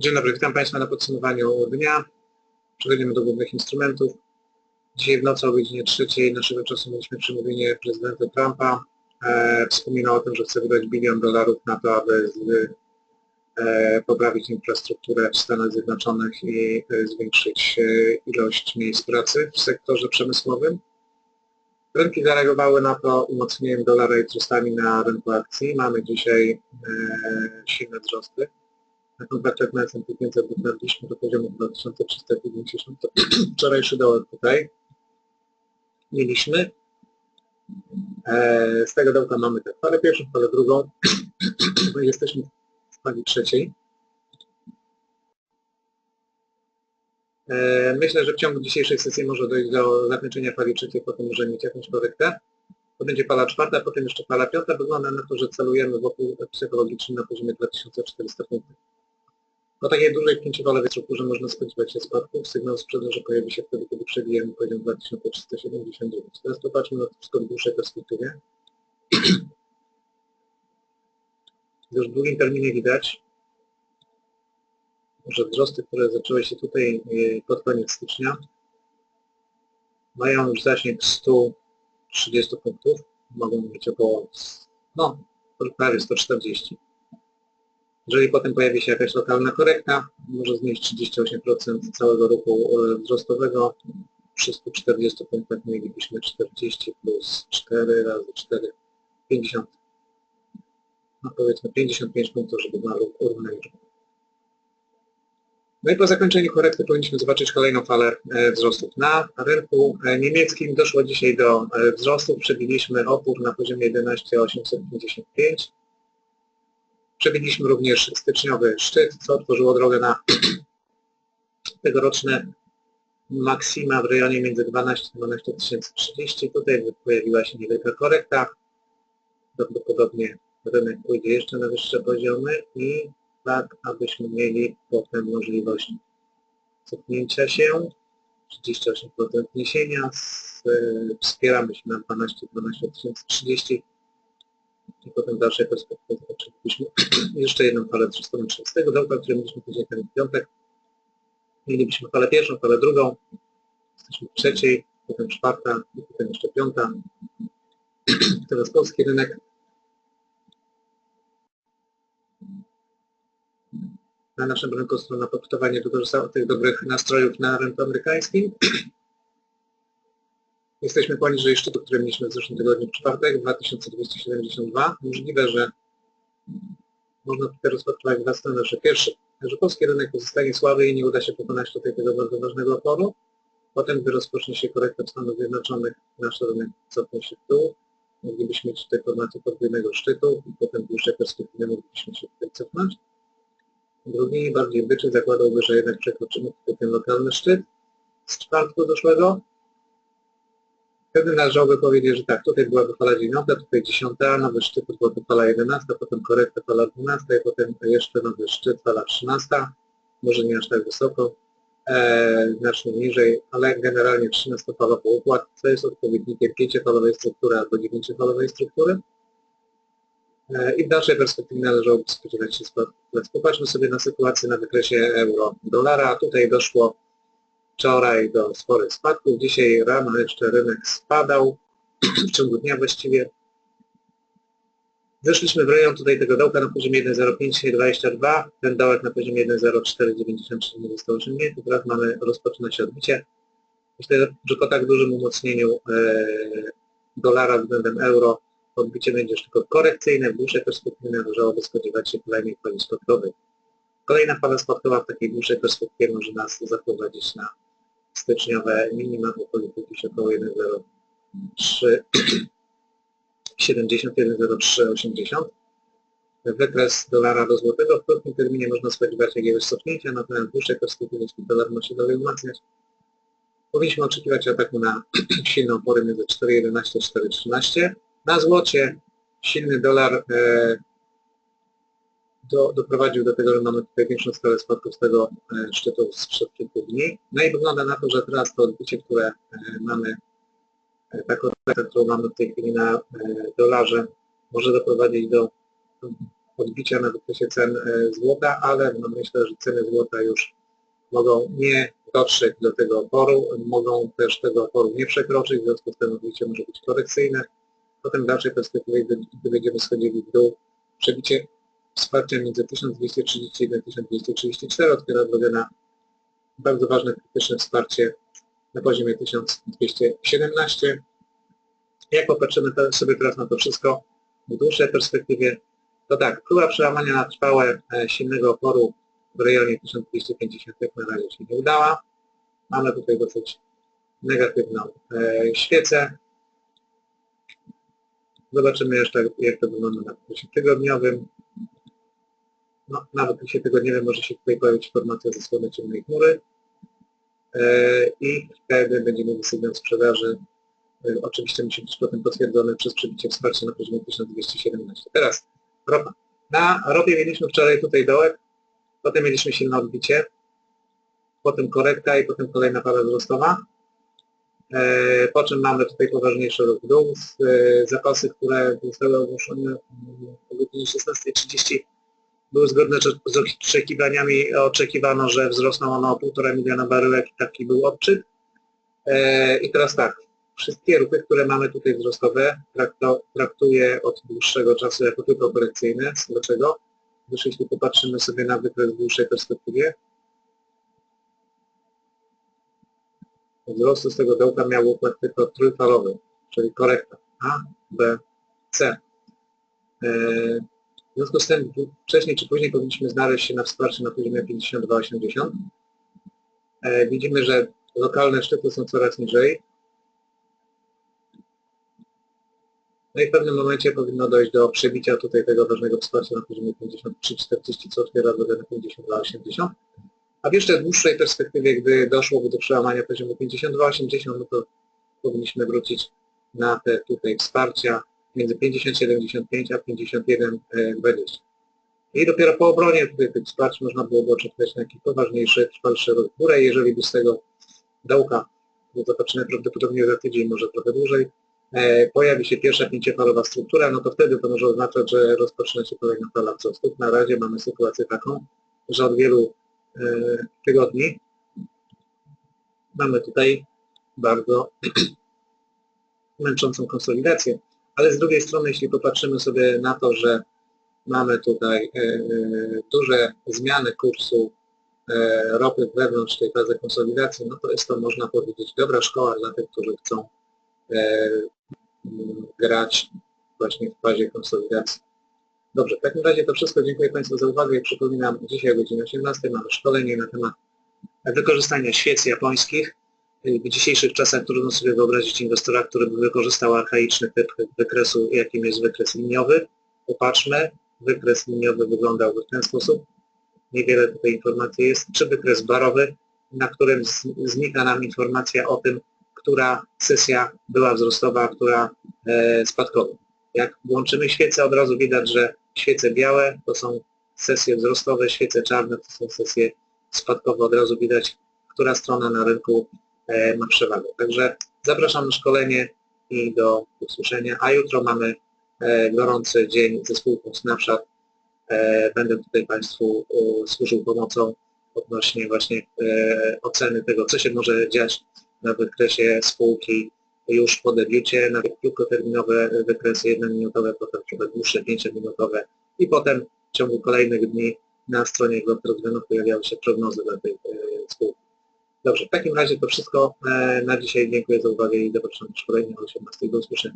Dzień dobry, witam Państwa na podsumowaniu dnia. Przechodzimy do głównych instrumentów. Dzisiaj w nocy o godzinie 3 naszego czasu mieliśmy przemówienie prezydenta Trumpa. E, wspominał o tym, że chce wydać bilion dolarów na to, aby z, e, poprawić infrastrukturę w Stanach Zjednoczonych i e, zwiększyć e, ilość miejsc pracy w sektorze przemysłowym. Rynki zareagowały na to umocnieniem dolara i wzrostami na rynku akcji. Mamy dzisiaj e, silne wzrosty. Kontraktach na S&P 500 dotarliśmy do poziomu 2350. To wczorajszy dołek tutaj mieliśmy. E, z tego dołka mamy tę falę pierwszą, falę drugą. Jesteśmy w fali trzeciej. E, Myślę, że w ciągu dzisiejszej sesji może dojść do zakończenia fali trzeciej, potem możemy mieć jakąś korektę. To będzie fala czwarta, potem jeszcze fala piąta. Wygląda na to, że celujemy wokół psychologicznym na poziomie 2400 punktów. Po takiej dużej pięciowalowej strukturze można spodziewać się spadków. Sygnał sprzedaży pojawi się wtedy, kiedy przebijemy poziom 2379. Teraz popatrzmy na to wszystko w dłuższej perspektywie. Już w długim terminie widać, że wzrosty, które zaczęły się tutaj e, pod koniec stycznia, mają już zasięg 130 punktów, mogą mieć około, no, prawie 140. Jeżeli potem pojawi się jakaś lokalna korekta, może znieść 38% całego ruchu e, wzrostowego. Przy 140 punktach mielibyśmy 40 plus 4 razy 4, 50. No powiedzmy 55 punktów, żeby na ruch urównać. No i po zakończeniu korekty powinniśmy zobaczyć kolejną falę e, wzrostów. Na rynku e, niemieckim doszło dzisiaj do wzrostów. Przebiliśmy opór na poziomie 11,855. Przebiliśmy również styczniowy szczyt, co otworzyło drogę na tegoroczne maksima w rejonie między 12 a 12 030. Tutaj pojawiła się niewielka korekta. Prawdopodobnie rynek pójdzie jeszcze na wyższe poziomy i tak, abyśmy mieli potem możliwość cofnięcia się, 38% wniesienia, z, wspieramy się na 12 12 030 i potem dalsze perspektywy oczywiście jeszcze jedną falę wzrostową z tego dołka, który mieliśmy tydzień temu w piątek. Mielibyśmy falę pierwszą, falę drugą, jesteśmy w trzeciej, potem czwarta i potem jeszcze piąta. Teraz polski rynek. Na naszym rynku strona popytowania wykorzystała tych dobrych nastrojów na rynku amerykańskim. Jesteśmy poniżej szczytu, który mieliśmy w zeszłym tygodniu w czwartek, 2272. Możliwe, że można tutaj rozpatrywać dwa scenariusze. Pierwszy, że polski rynek pozostanie słaby i nie uda się pokonać tutaj tego bardzo ważnego oporu. Potem, gdy rozpocznie się korekta w Stanach Zjednoczonych, nasz rynek cofnie się w dół. Moglibyśmy mieć tutaj formację podwójnego szczytu i potem w dłuższej perspektywie moglibyśmy się tutaj cofnąć. Drugi, bardziej byczy, zakładałby, że jednak przekroczymy ten lokalny szczyt z czwartku doszłego, Wtedy należałoby powiedzieć, że tak, tutaj byłaby fala 9, tutaj 10, nowy szczyt to byłaby fala 11, potem korekta fala 12 i potem jeszcze nowy szczyt, fala 13, może nie aż tak wysoko, e, znacznie niżej, ale generalnie 13-falowy układ, co jest odpowiednikiem 5-falowej struktury albo 9-falowej struktury. E, I w dalszej perspektywie należałoby spodziewać się spadku. Popatrzmy sobie na sytuację na wykresie euro-dolara. Tutaj doszło wczoraj do sporych spadków. Dzisiaj rano jeszcze rynek spadał, w ciągu dnia właściwie. Weszliśmy w rejon tutaj tego dołka na poziomie 1.0522, ten dołek na poziomie 1.0493 nie został osiągnięty, teraz mamy, rozpoczyna się odbicie. Myślę, że po tak dużym umocnieniu e, dolara względem euro odbicie będzie już tylko korekcyjne, w dłuższej perspektywie należałoby spodziewać się kolejnej fali spadkowej. Kolejna fala spadkowa w takiej dłuższej perspektywie może nas zaprowadzić na styczniowe minima w okolicy gdzieś około 1,03 70, 1,03, 80. Wykres dolara do złotego w krótkim terminie można spodziewać jakiegoś cofnięcia, natomiast w dłuższej perspektywie, dolar ma się dalej umacniać, powinniśmy oczekiwać ataku na silną opory między 4,11 4,13. Na złocie silny dolar e, do, doprowadził do tego, że mamy tutaj większą skalę spadków z tego e, szczytu sprzed kilku dni. No i wygląda na to, że teraz to odbicie, które e, mamy, e, taką ofertę, którą mamy w tej chwili na dolarze, może doprowadzić do odbicia na wykresie cen złota, ale no myślę, że ceny złota już mogą nie dotrzeć do tego oporu, mogą też tego oporu nie przekroczyć, w związku z tym odbicie może być korekcyjne. Potem w dalszej perspektywie, gdy będziemy schodzili w dół, przebicie wsparcia między 1231 a 1234 otwiera drogę na bardzo ważne krytyczne wsparcie na poziomie 1217. Jak popatrzymy sobie teraz na to wszystko w dłuższej perspektywie, to tak, próba przełamania na trwałe e, silnego oporu w rejonie 1250 na razie się nie udała. Mamy tutaj dosyć negatywną e, świecę. Zobaczymy jeszcze, jak to wygląda na okresie tygodniowym. No, na okresie tygodniowym może się tutaj pojawić informacja ze strony ciemnej chmury e, i wtedy będziemy mieli sygnał sprzedaży. E, oczywiście musi być potem potwierdzony przez przebicie wsparcia na poziomie 1217. Teraz ropa. Na ropie mieliśmy wczoraj tutaj dołek, potem mieliśmy silne odbicie, potem korekta i potem kolejna para wzrostowa. E, po czym mamy tutaj poważniejszy ruch w dół. Zapasy, które zostały ogłoszone o godzinie 16.30 były zgodne z oczekiwaniami. Oczekiwano, że wzrosną one o 1,5 miliona baryłek i taki był odczyt. E, I teraz tak, wszystkie ruchy, które mamy tutaj wzrostowe, traktuję od dłuższego czasu jako tylko korekcyjne. Dlaczego? Gdyż jeśli popatrzymy sobie na wykres w dłuższej perspektywie, wzrostu z tego dołka miał układ tylko trójfalowy, czyli korekta A, B, C. E, w związku z tym wcześniej czy później powinniśmy znaleźć się na wsparciu na poziomie 52,80. E, widzimy, że lokalne szczyty są coraz niżej. No i w pewnym momencie powinno dojść do przebicia tutaj tego ważnego wsparcia na poziomie 53,40, co otwiera drogę na 52,80. A w jeszcze dłuższej perspektywie, gdy doszłoby do przełamania poziomu 52,80, no to powinniśmy wrócić na te tutaj wsparcia między 50,75 a 51,20. I dopiero po obronie tutaj tych wsparć można byłoby oczekiwać na jakiś poważniejszy, trwalszy górę. Jeżeli by z tego dołka, bo zobaczymy prawdopodobnie za tydzień, może trochę dłużej, e, pojawi się pierwsza pięciofalowa struktura, no to wtedy to może oznaczać, że rozpoczyna się kolejna fala wzrostów. Na razie mamy sytuację taką, że od wielu e, tygodni mamy tutaj bardzo męczącą konsolidację ale z drugiej strony, jeśli popatrzymy sobie na to, że mamy tutaj e, e, duże zmiany kursu e, ropy wewnątrz tej fazy konsolidacji, no to jest to, można powiedzieć, dobra szkoła dla tych, którzy chcą grać właśnie w fazie konsolidacji. Dobrze, w takim razie to wszystko. Dziękuję Państwu za uwagę i przypominam, dzisiaj o godzinie 18 mamy szkolenie na temat wykorzystania świec japońskich w dzisiejszych czasach trudno sobie wyobrazić inwestora, który by wykorzystał archaiczny typ wykresu, jakim jest wykres liniowy. Popatrzmy, wykres liniowy wyglądałby w ten sposób. Niewiele tutaj informacji jest. Czy wykres barowy, na którym znika nam informacja o tym, która sesja była wzrostowa, a która e, spadkowa. Jak włączymy świece, od razu widać, że świece białe to są sesje wzrostowe, świece czarne to są sesje spadkowe. Od razu widać, która strona na rynku ma przewagę. Także zapraszam na szkolenie i do usłyszenia. A jutro mamy e, gorący dzień ze spółką Snapchat. E, będę tutaj Państwu służył pomocą odnośnie właśnie oceny tego, co się może dziać na wykresie spółki już po debiucie, nawet krótkoterminowe wykresy 1-minutowe, potem trochę dłuższe, 5-minutowe i potem w ciągu kolejnych dni na stronie Global pojawiały się prognozy dla tej spółki. Dobrze, w takim razie to wszystko e, na dzisiaj. Dziękuję za uwagę i do szkolenia o 18. Do usłyszenia.